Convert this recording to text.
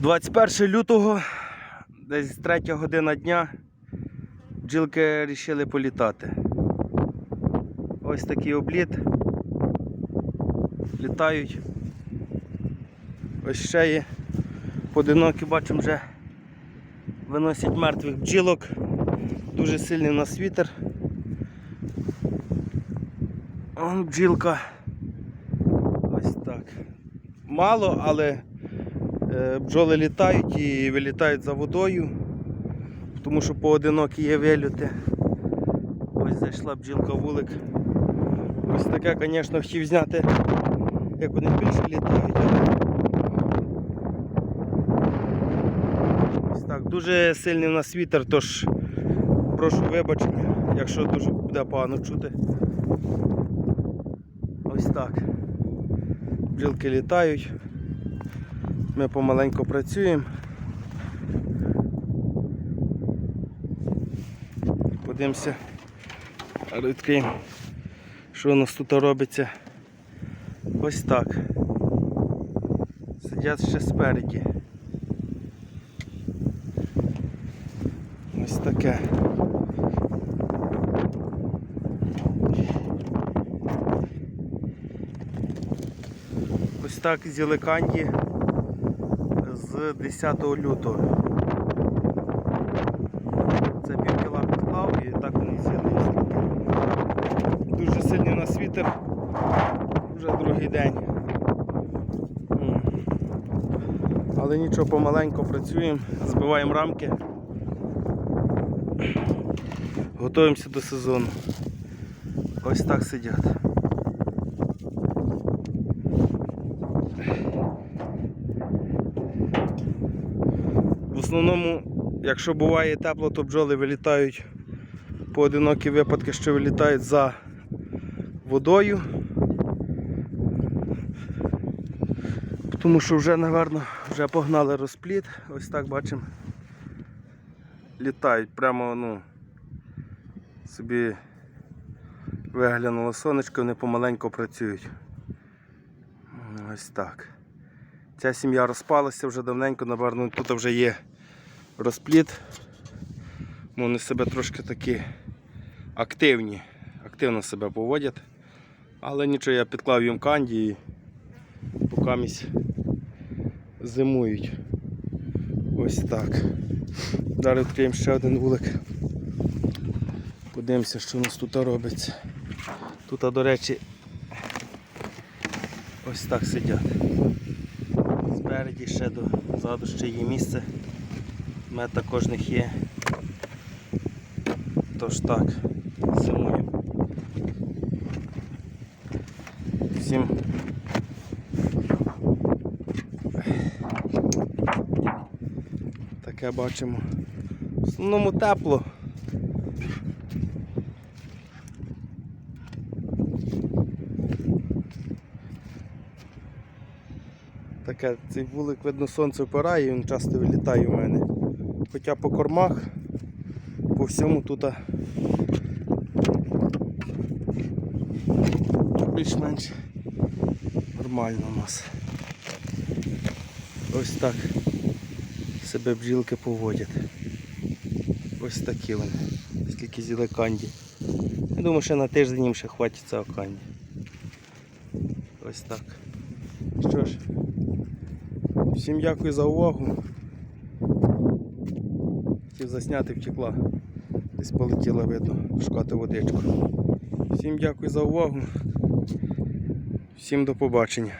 21 лютого, десь 3 година дня, бджілки вирішили політати. Ось такий обліт. Літають. Ось ще є. Поодинокі бачимо вже виносять мертвих бджілок. Дуже сильний у нас вітер. Бджілка. Ось так. Мало, але бджоли літають і вилітають за водою, тому що поодинокі є вильоти. Ось зайшла бджілка вулик. Ось таке, звісно, хотів зняти, як вони більше літають. Ось так, дуже сильний у нас вітер, тож прошу вибачення, якщо дуже буде погано чути. Ось так. Бджілки літають. Ми помаленьку працюємо. Подивимося, відкриємо, що у нас тут робиться. Ось так. Сидять ще спереді. Ось таке. Ось так з'їли канді з 10 лютого. Це пів кіла підклав і так вони з'їли. Дуже сильний у нас вітер. Вже другий день. Але нічого помаленьку працюємо, збиваємо рамки. Готуємося до сезону. Ось так сидять. Основному, якщо буває тепло, то бджоли вилітають поодинокі випадки, що вилітають за водою. Тому що вже, напевно, вже погнали розпліт. Ось так бачимо. Літають прямо, ну, собі виглянуло сонечко, вони помаленьку працюють. Ось так. Ця сім'я розпалася вже давненько, напевно, тут вже є розпліт. Вони себе трошки такі активні, активно себе поводять. Але нічого, я підклав їм канді і покамість зимують. Ось так. Зараз відкриємо ще один вулик. Подивимося, що у нас тут робиться. Тут, до речі, ось так сидять. Спереді ще до ззаду ще є місце. Мед також в них є. Тож так, зимуємо. Всім таке бачимо. В основному тепло. Таке, цей вулик, видно, сонце впирає, і він часто вилітає у мене. Хоча по кормах, по всьому тут більш-менш нормально у нас. Ось так себе бджілки поводять. Ось такі вони. Скільки з'їли канді. Я думаю, що на тиждень їм ще хватить цього канді. Ось так. Що ж, всім дякую за увагу. Хотів засняти втекла. Десь полетіла видно, шукати водичку. Всім дякую за увагу. Всім до побачення.